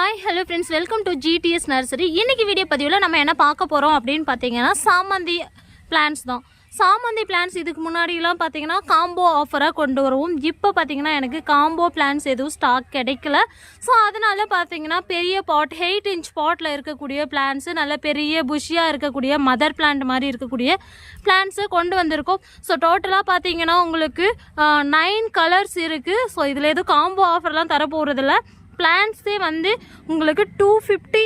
Hi hello friends welcome to GDS nursery இன்னைக்கு video பதிவில் நம்ம என்ன பார்க்க போகிறோம் அப்படின்னு பார்த்தீங்கன்னா சாமந்தி பிளான்ஸ் தான். சாமந்தி பிளான்ஸ் இதுக்கு முன்னாடிலாம் பார்த்தீங்கன்னா காம்போ ஆஃபராக கொண்டு வருவோம். இப்போ பார்த்தீங்கன்னா எனக்கு காம்போ பிளான்ஸ் எதுவும் ஸ்டாக் கிடைக்கல. ஸோ அதனால பார்த்தீங்கன்னா பெரிய பாட் எயிட் இன்ச் பாட்டில் இருக்கக்கூடிய பிளான்ஸு நல்ல பெரிய புஷியாக இருக்கக்கூடிய மதர் பிளான்ட் மாதிரி இருக்கக்கூடிய பிளான்ஸை கொண்டு வந்திருக்கோம். ஸோ டோட்டலாக பார்த்தீங்கன்னா உங்களுக்கு நைன் கலர்ஸ் இருக்குது ஸோ இதில் எதுவும் காம்போ ஆஃபர்லாம் தர போகிறதில்ல பிளான்ஸே வந்து உங்களுக்கு டூ ஃபிஃப்டி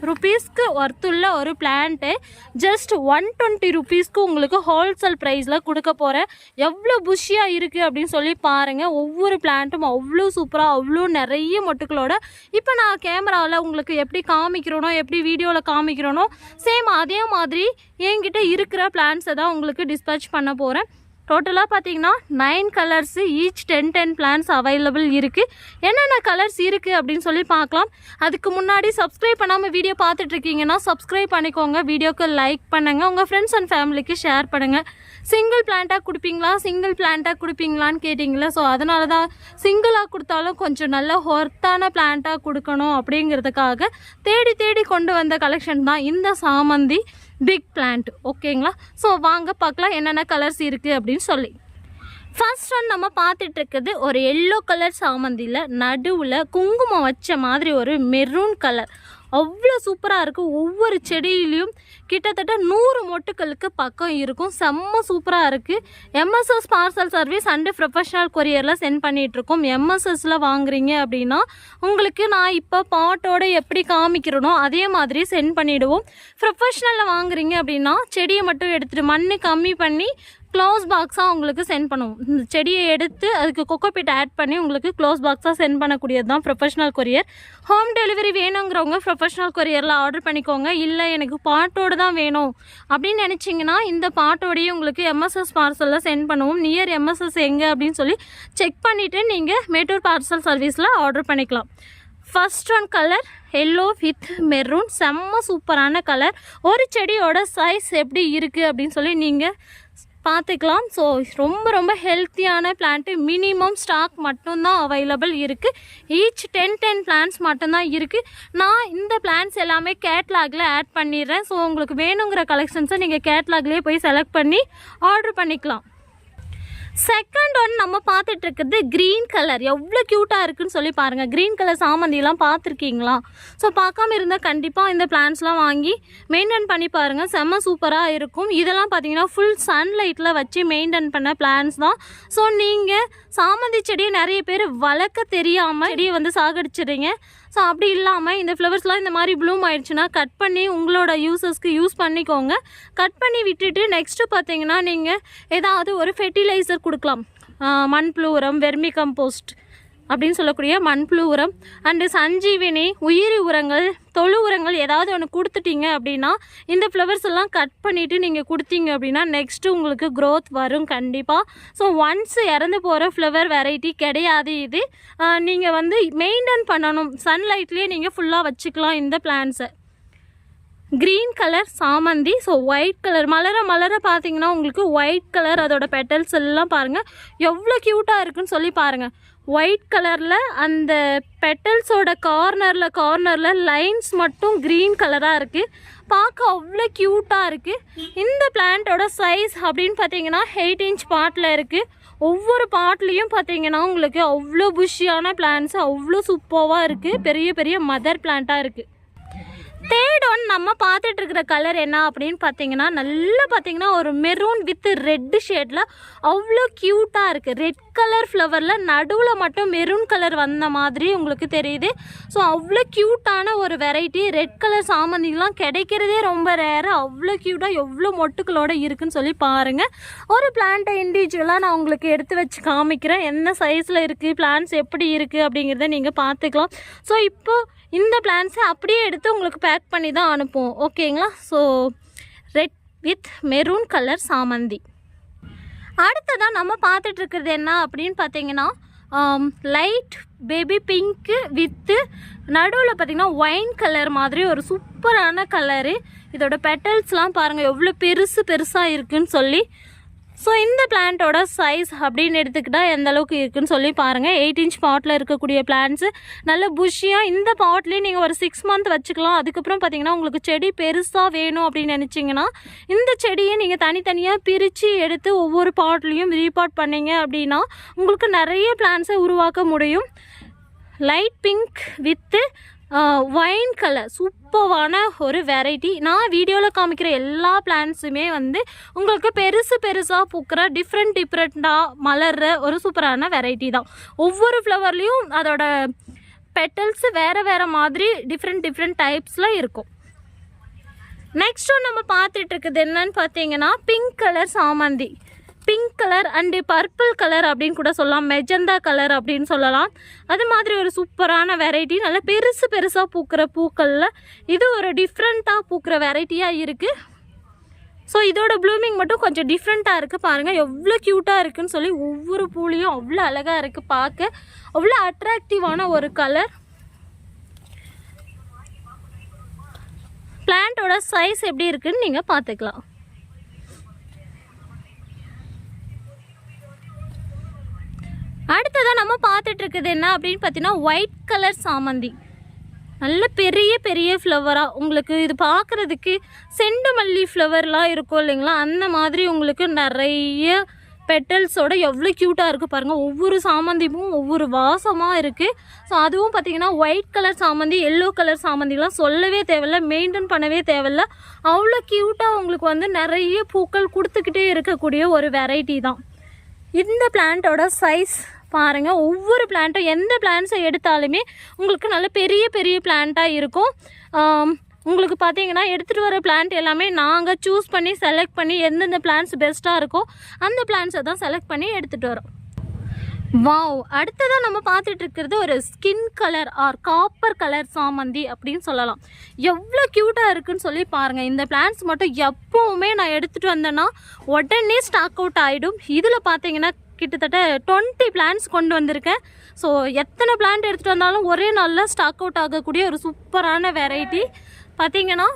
ருபீஸ்க்கு ஒர்த்துள்ள ஒரு பிளான்ட்டு ஜஸ்ட் ஒன் டுவெண்ட்டி ருபீஸ்க்கு உங்களுக்கு ஹோல்சேல் ப்ரைஸில் கொடுக்க போகிறேன் எவ்வளோ புஷியாக இருக்குது அப்படின்னு சொல்லி பாருங்கள் ஒவ்வொரு பிளான்ட்டும் அவ்வளோ சூப்பராக அவ்வளோ நிறைய மொட்டுக்களோட. இப்போ நான் கேமராவில் உங்களுக்கு எப்படி காமிக்கிறேனோ எப்படி வீடியோவில் காமிக்கிறோனோ சேம் அதே மாதிரி என்கிட்ட இருக்கிற பிளான்ஸை தான் உங்களுக்கு டிஸ்பேச் பண்ண போகிறேன் டோட்டலாக பார்த்தீங்கன்னா nine colours each ten ten plants available இருக்குது என்னென்ன கலர்ஸ் இருக்குது அப்படின்னு சொல்லி பார்க்கலாம். அதுக்கு முன்னாடி சப்ஸ்கிரைப் பண்ணாமல் வீடியோ பார்த்துட்ருக்கீங்கன்னா சப்ஸ்கிரைப் பண்ணிக்கோங்க. வீடியோக்கு லைக் பண்ணுங்கள் உங்கள் ஃப்ரெண்ட்ஸ் அண்ட் ஃபேமிலிக்கு ஷேர் பண்ணுங்கள் சிங்கிள் பிளான்ட்டாக கொடுப்பீங்களா? சிங்கிள் பிளான்ட்டாக கொடுப்பீங்களான்னு கேட்டிங்களா ஸோ அதனால தான் சிங்கிளாக கொடுத்தாலும் கொஞ்சம் நல்ல ஒர்த்தான பிளான்ட்டாக கொடுக்கணும் அப்படிங்கிறதுக்காக தேடி தேடி கொண்டு வந்த கலெக்ஷன் தான் இந்த சாமந்தி. பிக் பிளான்ட் ஓகேங்களா ஸோ வாங்க பார்க்கலாம் என்னென்ன கலர்ஸ் இருக்குது அப்படின்னு சொல்லி. ஃபர்ஸ்ட் ஒன் நம்ம பார்த்துட்டு இருக்குது ஒரு எல்லோ கலர் சாமந்தியில் நடுவில் குங்குமம் வச்ச மாதிரி ஒரு மெரூன் கலர் அவ்வளோ சூப்பராக இருக்கும் ஒவ்வொரு செடியிலையும் கிட்டத்தட்ட நூறு மொட்டுக்களுக்கு பக்கம் இருக்கும். செம்ம சூப்பராக இருக்குது MSS parcel service and professional கொரியரில் send பண்ணிகிட்ருக்கோம் எம்எஸ்எஸில் வாங்குறீங்க அப்படின்னா உங்களுக்கு நான் இப்போ பாட்டோட எப்படி காமிக்கிறனோ அதே மாதிரி சென்ட் பண்ணிவிடுவோம் ப்ரொஃபஷ்னலில் வாங்குறீங்க அப்படின்னா செடியை மட்டும் எடுத்துகிட்டு மண் கம்மி பண்ணி க்ளோஸ் பாக்ஸாக உங்களுக்கு சென்ட் பண்ணுவோம். இந்த செடியை எடுத்து அதுக்கு கொக்கோபீட் ஆட் பண்ணி உங்களுக்கு க்ளோஸ் பாக்ஸாக சென்ட் பண்ணக்கூடியது தான் ப்ரொஃபஷனல் கொரியர் ஹோம் டெலிவரி வேணுங்கிறவங்க ப்ரொஃபஷனல் கொரியரில் ஆர்டர் பண்ணிக்கோங்க. இல்லை எனக்கு பாட்டோடு தான் வேணும். அப்படின்னு நினச்சிங்கன்னா இந்த பாட்டோடையே உங்களுக்கு எம்எஸ்எஸ் பார்சலில் சென்ட் பண்ணுவோம். நியர் எம்எஸ்எஸ் எங்கே அப்படின்னு சொல்லி செக் பண்ணிவிட்டு நீங்கள் மேட்டூர் பார்சல் சர்வீஸில் ஆர்டர் பண்ணிக்கலாம். First one colour yellow with maroon செம்ம சூப்பரான கலர் ஒரு செடியோட சைஸ் எப்படி இருக்குது அப்படின்னு சொல்லி நீங்கள் பார்த்துக்கலாம். ஸோ ரொம்ப ரொம்ப ஹெல்த்தியான பிளான்ட்டு மினிமம் ஸ்டாக் மட்டும்தான் அவைலபிள் இருக்குது ஈச் டென் டென் பிளான்ஸ் மட்டும்தான் இருக்குது நான் இந்த பிளான்ஸ் எல்லாமே கேட்லாகில் ஆட் பண்ணிடுறேன். ஸோ உங்களுக்கு வேணுங்கிற கலெக்ஷன்ஸை நீங்கள் கேட்லாக்லேயே போய் செலக்ட் பண்ணி ஆர்டர் பண்ணிக்கலாம். செகண்ட் ஒன் நம்ம பார்த்துட்டு இருக்குது க்ரீன் கலர் எவ்வளோ க்யூட்டாக இருக்குன்னு சொல்லி பாருங்கள் க்ரீன் கலர் சாமந்திலாம் பார்த்துருக்கீங்களா? ஸோ பார்க்காம இருந்தால் கண்டிப்பாக இந்த பிளான்ஸ்லாம் வாங்கி மெயின்டைன் பண்ணி பாருங்கள் செம்ம சூப்பராக இருக்கும். இதெல்லாம் பார்த்தீங்கன்னா ஃபுல் சன்லைட்டில் வச்சு மெயின்டைன் பண்ண பிளான்ஸ் தான். ஸோ நீங்கள் சாமந்தி செடியை நிறைய பேர் வளர்க்க தெரியாமல் செடியை வந்து சாகடிச்சிடுறீங்க. ஸோ அப்படி இல்லாமல் இந்த ஃப்ளவர்ஸ்லாம் இந்த மாதிரி ப்ளூம் ஆயிடுச்சுன்னா கட் பண்ணி உங்களோட யூசஸ்க்கு யூஸ் பண்ணிக்கோங்க. கட் பண்ணி விட்டுட்டு நெக்ஸ்ட்டு பார்த்தீங்கன்னா நீங்கள் ஏதாவது ஒரு ஃபெர்டிலைசர் கொடுக்கலாம். மண்புழு உரம் வெர்மி கம்போஸ்ட் அப்படின்னு சொல்லக்கூடிய மண்புழு உரம் அண்டு சஞ்சீவினி உயிரி உரங்கள் தொழு உரங்கள் ஏதாவது ஒன்று கொடுத்துட்டீங்க அப்படின்னா இந்த ஃப்ளவர்ஸ் எல்லாம் கட் பண்ணிவிட்டு நீங்கள் கொடுத்தீங்க அப்படின்னா நெக்ஸ்ட்டு உங்களுக்கு க்ரோத் வரும் கண்டிப்பாக ஸோ ஒன்ஸ் இறந்து போகிற ஃப்ளவர் வெரைட்டி கிடையாது இது. நீங்கள் வந்து மெயின்டைன் பண்ணணும். சன்லைட்லேயே நீங்கள் ஃபுல்லாக வச்சுக்கலாம் இந்த பிளான்ஸை க்ரீன் கலர் சாமந்தி. ஸோ ஒயிட் கலர் மலர மலர பார்த்தீங்கன்னா உங்களுக்கு ஒயிட் கலர் அதோட பெட்டல்ஸ் எல்லாம் பாருங்கள் எவ்வளோ க்யூட்டாக இருக்குன்னு சொல்லி பாருங்கள் ஒயிட் கலரில் அந்த பெட்டல்ஸோட கார்னரில் கார்னரில் லைன்ஸ் மட்டும் க்ரீன் கலராக இருக்குது பார்க்க அவ்வளோ க்யூட்டாக இருக்குது இந்த பிளான்ட்டோட சைஸ் அப்படின்னு பார்த்தீங்கன்னா எயிட் இன்ச் பாட்டில் இருக்குது ஒவ்வொரு பாட்லேயும் பார்த்தீங்கன்னா உங்களுக்கு அவ்வளோ புஷியான பிளான்ஸ் அவ்வளோ சூப்பராக இருக்குது பெரிய பெரிய மதர் பிளான்ட்டாக இருக்குது தேர்ட் ஒன் நம்ம பார்த்துட்டு இருக்கிற கலர் என்ன அப்படின்னு பார்த்தீங்கன்னா நல்லா பார்த்தீங்கன்னா ஒரு மெரூன் வித் ரெட் ஷேடில் அவ்வளோ க்யூட்டாக இருக்குது ரெட் கலர் ஃப்ளவரில் நடுவில் மட்டும் மெரூன் கலர் வந்த மாதிரி உங்களுக்கு தெரியுது. ஸோ அவ்வளோ க்யூட்டான ஒரு வெரைட்டி ரெட் கலர் சாமந்திலாம் கிடைக்கிறதே ரொம்ப ரேரு அவ்வளோ க்யூட்டாக எவ்வளோ மொட்டுக்களோட இருக்குன்னு சொல்லி பாருங்கள் ஒரு பிளான்ட்டை இண்டிவிஜுவலாக நான் உங்களுக்கு எடுத்து வச்சு காமிக்கிறேன். என்ன சைஸில் இருக்குது பிளான்ஸ் எப்படி இருக்குது அப்படிங்கிறத நீங்கள் பார்த்துக்கலாம். ஸோ இப்போது இந்த பிளான்ஸை அப்படியே எடுத்து உங்களுக்கு பேக் பண்ணி தான் அனுப்புவோம். ஓகேங்களா so red with maroon colour சாமந்தி. அடுத்ததாக நம்ம பார்த்துட்ருக்கிறது என்ன அப்படின்னு பார்த்தீங்கன்னா லைட் பேபி பிங்க்கு வித்து நடுவில் பார்த்தீங்கன்னா ஒயின் கலர் மாதிரி ஒரு சூப்பரான கலரு இதோட பெட்டல்ஸ்லாம் பாருங்கள் எவ்வளோ பெருசு பெருசாக இருக்குன்னு சொல்லி ஸோ இந்த பிளான்ட்டோட சைஸ் அப்படின்னு எடுத்துக்கிட்டால் எந்த அளவுக்கு இருக்குன்னு சொல்லி பாருங்கள் எயிட் இன்ச் பாட்டில் இருக்கக்கூடிய பிளான்ட்ஸு நல்ல புஷ்ஷியாக இந்த பாட்லேயே நீங்கள் ஒரு சிக்ஸ் மந்த் வச்சுக்கலாம். அதுக்கப்புறம் பார்த்தீங்கன்னா உங்களுக்கு செடி பெருசாக வேணும் அப்படின்னு நினச்சிங்கன்னா இந்த செடியை நீங்கள் தனித்தனியாக பிரித்து எடுத்து ஒவ்வொரு பாட்லேயும் ரீபாட் பண்ணீங்க அப்படின்னா உங்களுக்கு நிறைய பிளான்ஸை உருவாக்க முடியும். Light pink with wine colour சூப்பரான ஒரு வெரைட்டி நான் வீடியோவில் காமிக்கிற எல்லா பிளான்ஸுமே வந்து உங்களுக்கு பெருசு பெருசாக பூக்கிற டிஃப்ரெண்ட் டிஃப்ரெண்ட்டாக மலர்ற ஒரு சூப்பரான வெரைட்டி தான். ஒவ்வொரு ஃப்ளவர்லேயும் அதோட பெட்டல்ஸ் வேறு வேறு மாதிரி டிஃப்ரெண்ட் டிஃப்ரெண்ட் டைப்ஸில் இருக்கும். நெக்ஸ்ட் நம்ம பார்த்துட்டு இருக்குது என்னன்னு பார்த்தீங்கன்னா பிங்க் கலர் சாமந்தி. Pink colour and purple colour அப்படின்னு கூட சொல்லலாம். மெஜந்தா கலர் அப்படின்னு சொல்லலாம். அது மாதிரி ஒரு சூப்பரான வெரைட்டி நல்ல பெருசு பெருசாக பூக்கிற பூக்களில் இது ஒரு டிஃப்ரெண்ட்டாக பூக்கிற வெரைட்டியாக இருக்குது ஸோ இதோட ப்ளூமிங் மட்டும் கொஞ்சம் டிஃப்ரெண்ட்டாக இருக்குது பாருங்கள் எவ்வளோ க்யூட்டாக இருக்குன்னு சொல்லி ஒவ்வொரு பூலையும் அவ்வளோ அழகாக இருக்குது பார்க்க அவ்வளோ அட்ராக்டிவான ஒரு கலர் பிளான்ட்டோட சைஸ் எப்படி இருக்குதுன்னு நீங்கள் பார்த்துக்கலாம் அடுத்ததாக நம்ம பார்த்துட்டு இருக்குது என்ன அப்படின்னு பார்த்தீங்கன்னா ஒயிட் கலர் சாமந்தி. நல்ல பெரிய பெரிய ஃப்ளவராக உங்களுக்கு இது பார்க்குறதுக்கு செண்டு மல்லி ஃப்ளவர்லாம் இருக்கும் இல்லைங்களா? அந்த மாதிரி உங்களுக்கு நிறைய பெட்டல்ஸோட எவ்வளோ க்யூட்டாக இருக்குது பாருங்கள் ஒவ்வொரு சாமந்தியும் ஒவ்வொரு வாசமாக இருக்குது ஸோ அதுவும் பார்த்தீங்கன்னா ஒயிட் கலர் சாமந்தி எல்லோ கலர் சாமந்திலாம் சொல்லவே தேவையில்ல மெயின்டைன் பண்ணவே தேவையில்ல. அவ்வளோ க்யூட்டாக உங்களுக்கு வந்து நிறைய பூக்கள் கொடுத்துக்கிட்டே இருக்கக்கூடிய ஒரு வெரைட்டி தான். இந்த பிளான்ட்டோட சைஸ் பாருங்கள் ஒவ்வொரு பிளான்ட்டும் எந்த பிளான்ட்ஸை எடுத்தாலுமே உங்களுக்கு நல்ல பெரிய பெரிய பிளான்ட்டாக இருக்கும். உங்களுக்கு பார்த்தீங்கன்னா எடுத்துகிட்டு வர பிளான்ட் எல்லாமே நாங்கள் சூஸ் பண்ணி செலக்ட் பண்ணி எந்தெந்த பிளான்ஸ் பெஸ்ட்டாக இருக்கோ அந்த பிளான்ஸை தான் செலக்ட் பண்ணி எடுத்துகிட்டு வரோம். வாவ் அடுத்ததாக நம்ம பார்த்துட்டு இருக்கிறது ஒரு skin colour or copper colour சாமந்தி அப்படின்னு சொல்லலாம். எவ்வளோ க்யூட்டாக இருக்குன்னு சொல்லி பாருங்கள் இந்த பிளான்ஸ் மட்டும் எப்போவுமே நான் எடுத்துகிட்டு வந்தேன்னா உடனே ஸ்டாக் அவுட் ஆகிடும் இதில் பார்த்தீங்கன்னா கிட்டத்தட்ட டுவெண்ட்டி பிளான்ஸ் கொண்டு வந்திருக்கேன். ஸோ எத்தனை பிளான்ட் எடுத்துகிட்டு வந்தாலும் ஒரே நாளில் ஸ்டாக் அவுட் ஆகக்கூடிய ஒரு சூப்பரான வெரைட்டி பார்த்தீங்கன்னா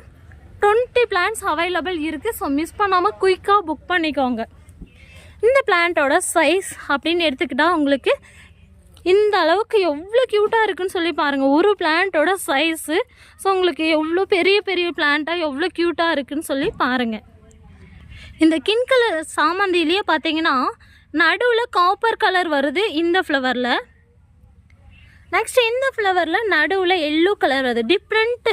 டுவெண்ட்டி பிளான்ஸ் அவைலபிள் இருக்குது ஸோ மிஸ் பண்ணாமல் குயிக்காக புக் பண்ணிக்கோங்க. இந்த பிளான்ட்டோட சைஸ் அப்படின்னு எடுத்துக்கிட்டால் உங்களுக்கு இந்த அளவுக்கு எவ்வளோ க்யூட்டாக இருக்குன்னு சொல்லி பாருங்கள் ஒரு பிளான்ட்டோட சைஸு ஸோ உங்களுக்கு எவ்வளோ பெரிய பெரிய பிளான்ட்டாக எவ்வளோ க்யூட்டாக இருக்குதுன்னு சொல்லி பாருங்கள் இந்த கின் கலர் சாமந்திலேயே பார்த்தீங்கன்னா நடுவில் காப்பர் கலர் வருது இந்த ஃப்ளவரில் நெக்ஸ்ட் இந்த ஃப்ளவரில் நடுவில் எல்லோ கலர் வருது. டிஃப்ரெண்ட்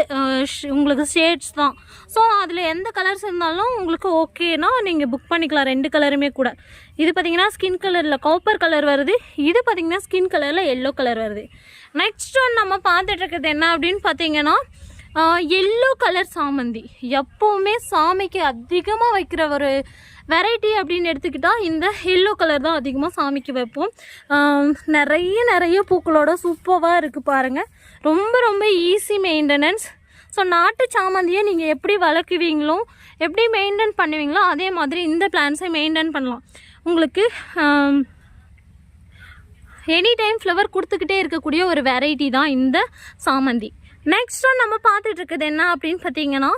உங்களுக்கு ஷேட்ஸ் தான். ஸோ அதில் எந்த கலர்ஸ் இருந்தாலும் உங்களுக்கு ஓகேனா நீங்கள் புக் பண்ணிக்கலாம். ரெண்டு கலருமே கூட. இது பார்த்தீங்கன்னா ஸ்கின் கலரில் காப்பர் கலர் வருது. இது பார்த்திங்கன்னா ஸ்கின் கலரில் எல்லோ கலர் வருது. நெக்ஸ்ட் ஒன் நம்ம பார்த்துட்டு இருக்கிறது என்ன அப்படின்னு பார்த்தீங்கன்னா எல்லோ கலர் சாமந்தி. எப்போவுமே சாமிக்கு அதிகமாக வைக்கிற ஒரு வெரைட்டி அப்படின்னு எடுத்துக்கிட்டால் இந்த எல்லோ கலர் தான் அதிகமாக சாமிக்கு வைப்போம். நிறைய நிறைய பூக்களோட சூப்பராக இருக்குது பாருங்கள் ரொம்ப ரொம்ப ஈஸி மெயின்டெனன்ஸ் ஸோ நாட்டு சாமந்தியை நீங்கள் எப்படி வளர்க்குவீங்களோ எப்படி மெயின்டைன் பண்ணுவீங்களோ அதே மாதிரி இந்த பிளான்ஸை மெயின்டைன் பண்ணலாம். உங்களுக்கு எனி டைம் ஃப்ளவர் கொடுத்துக்கிட்டே இருக்கக்கூடிய ஒரு வெரைட்டி தான் இந்த சாமந்தி. நெக்ஸ்ட் ஒன் நம்ம பார்த்துட்டு இருக்குது என்ன அப்படின்னு பார்த்தீங்கன்னா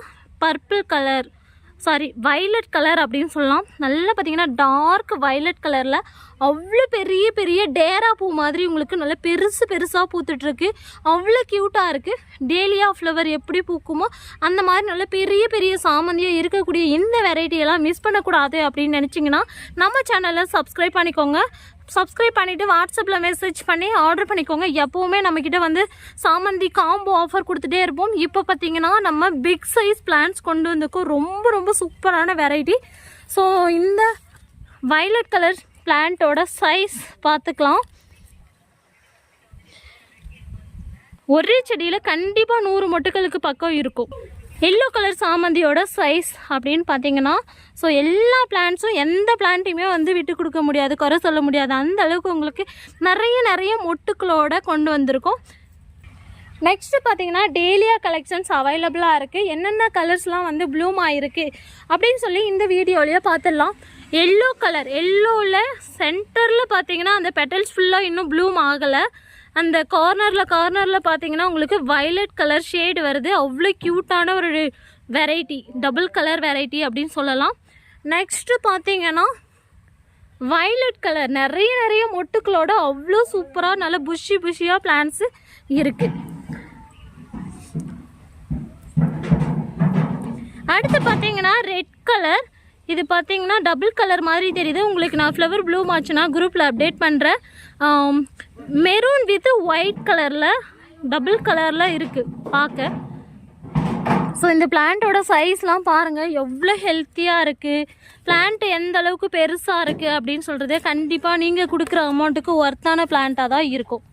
purple colour sorry violet colour அப்படின்னு சொல்லலாம். நல்லா பார்த்தீங்கன்னா டார்க் வைலட் கலரில் அவ்வளோ பெரிய பெரிய டேரா பூ மாதிரி உங்களுக்கு நல்லா பெருசு பெருசாக பூத்துட்ருக்கு அவ்வளோ க்யூட்டாக இருக்குது டேலியா ஃப்ளவர் எப்படி பூக்குமோ அந்த மாதிரி நல்ல பெரிய பெரிய சாமந்தியாக இருக்கக்கூடிய இந்த வெரைட்டியெல்லாம் மிஸ் பண்ணக்கூடாது அப்படின்னு நினச்சிங்கன்னா நம்ம சேனலை சப்ஸ்கிரைப் பண்ணிக்கோங்க. சப்ஸ்கிரைப் பண்ணிவிட்டு வாட்ஸ்அப்பில் மெசேஜ் பண்ணி ஆர்டர் பண்ணிக்கோங்க. எப்போவுமே நம்மக்கிட்ட வந்து சாமந்தி காம்போ ஆஃபர் கொடுத்துட்டே இருப்போம். இப்போ பார்த்தீங்கன்னா நம்ம பிக் சைஸ் பிளான்ஸ் கொண்டு வந்திருக்கோம். ரொம்ப ரொம்ப சூப்பரான வெரைட்டி ஸோ இந்த வைலட் கலர் பிளான்ட்டோட சைஸ் பார்த்துக்கலாம் ஒரே செடியில் கண்டிப்பாக நூறு மொட்டுகளுக்கு பக்கம் இருக்கும். எல்லோ கலர் சாமந்தியோட சைஸ் அப்படின்னு பார்த்தீங்கன்னா ஸோ எல்லா பிளான்ட்ஸும் எந்த பிளான்ட்டையுமே வந்து விட்டு கொடுக்க முடியாது குறை சொல்ல முடியாது. அந்த அளவுக்கு உங்களுக்கு நிறைய நிறைய மொட்டுக்களோட கொண்டு வந்திருக்கோம். நெக்ஸ்ட்டு பார்த்தீங்கன்னா டெய்லியாக கலெக்ஷன்ஸ் அவைலபிளாக இருக்குது என்னென்ன கலர்ஸ்லாம் வந்து ப்ளூம் ஆகிருக்கு அப்படின்னு சொல்லி இந்த வீடியோலேயே பார்த்துடலாம். எல்லோ கலர் எல்லோவில் சென்டரில் பார்த்தீங்கன்னா அந்த பெட்டல்ஸ் ஃபுல்லாக இன்னும் ப்ளூம் ஆகலை. அந்த கார்னரில் கார்னரில் பார்த்தீங்கன்னா உங்களுக்கு வயலட் கலர் ஷேடு வருது. அவ்வளோ க்யூட்டான ஒரு வெரைட்டி டபுள் கலர் வெரைட்டி அப்படின்னு சொல்லலாம். நெக்ஸ்ட்டு பார்த்தீங்கன்னா வயலட் கலர் நிறைய நிறைய மொட்டுக்களோட அவ்வளோ சூப்பராக நல்ல புஷி புஷியாக பிளான்ஸு இருக்குது அடுத்து பார்த்தீங்கன்னா ரெட் கலர் இது பார்த்தீங்கன்னா டபுள் கலர் மாதிரி தெரியுது. உங்களுக்கு நான் ஃப்ளவர் ப்ளூ மாச்சுன்னா குரூப்பில் அப்டேட் பண்ணுறேன் மெரூன் வித் ஒயிட் கலரில் டபுள் கலரில் இருக்குது பார்க்க ஸோ இந்த பிளான்ட்டோட சைஸ்லாம் பாருங்கள் எவ்வளோ ஹெல்த்தியாக இருக்குது பிளான்ட்டு எந்த அளவுக்கு பெருசாக இருக்குது அப்படின்னு சொல்கிறதே கண்டிப்பாக நீங்கள் கொடுக்குற அமௌண்ட்டுக்கு ஒர்த்தான பிளான்ட்டாக தான் இருக்கும்.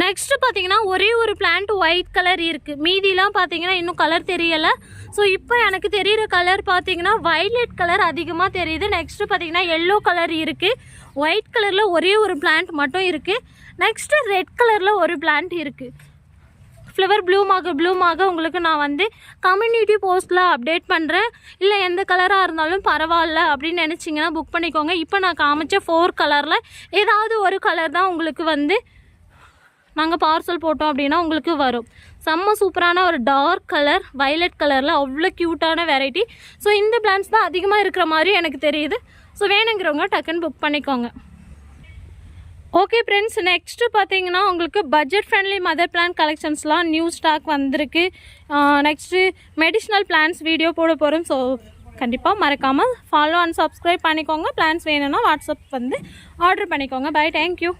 நெக்ஸ்ட் பார்த்தீங்கன்னா ஒரே ஒரு பிளான்ட் ஒயிட் கலர் இருக்குது மீதிலாம் பார்த்தீங்கன்னா இன்னும் கலர் தெரியலை. ஸோ இப்போ எனக்கு தெரியிற கலர் பார்த்தீங்கன்னா வைலட் கலர் அதிகமாக தெரியுது. நெக்ஸ்ட்டு பார்த்தீங்கன்னா எல்லோ கலர் இருக்குது ஒயிட் கலரில் ஒரே ஒரு பிளான்ட் மட்டும் இருக்குது நெக்ஸ்ட்டு ரெட் கலரில் ஒரு பிளான்ட் இருக்குது ஃப்ளவர் ப்ளூமாக ப்ளூமாக உங்களுக்கு நான் வந்து கம்யூனிட்டி போஸ்ட்டில் அப்டேட் பண்ணுறேன் இல்லை எந்த கலராக இருந்தாலும் பரவாயில்ல அப்படின்னு நினச்சிங்கன்னா புக் பண்ணிக்கோங்க. இப்போ நான் காமிச்ச ஃபோர் கலரில் ஏதாவது ஒரு கலர் தான் உங்களுக்கு வந்து நாங்கள் பார்சல் போட்டோம் அப்படின்னா உங்களுக்கு வரும். செம்ம சூப்பரான ஒரு டார்க் கலர் வைலட் கலரில் அவ்வளோ க்யூட்டான வெரைட்டி ஸோ இந்த பிளான்ஸ் தான் அதிகமாக இருக்கிற மாதிரி எனக்கு தெரியுது. ஸோ வேணுங்கிறவங்க டக்குன்னு புக் பண்ணிக்கோங்க. ஓகே ஃப்ரெண்ட்ஸ் நெக்ஸ்ட்டு பார்த்தீங்கன்னா உங்களுக்கு பட்ஜெட் ஃப்ரெண்ட்லி மதர் பிளான் கலெக்ஷன்ஸ்லாம் நியூ ஸ்டாக் வந்திருக்கு நெக்ஸ்ட்டு மெடிஷ்னல் பிளான்ஸ் வீடியோ போட போகிறோம் ஸோ கண்டிப்பாக மறக்காமல் ஃபாலோ அண்ட் சப்ஸ்கிரைப் பண்ணிக்கோங்க. பிளான்ஸ் வேணும்னா வாட்ஸ்அப் வந்து ஆர்டர் பண்ணிக்கோங்க. Bye thank you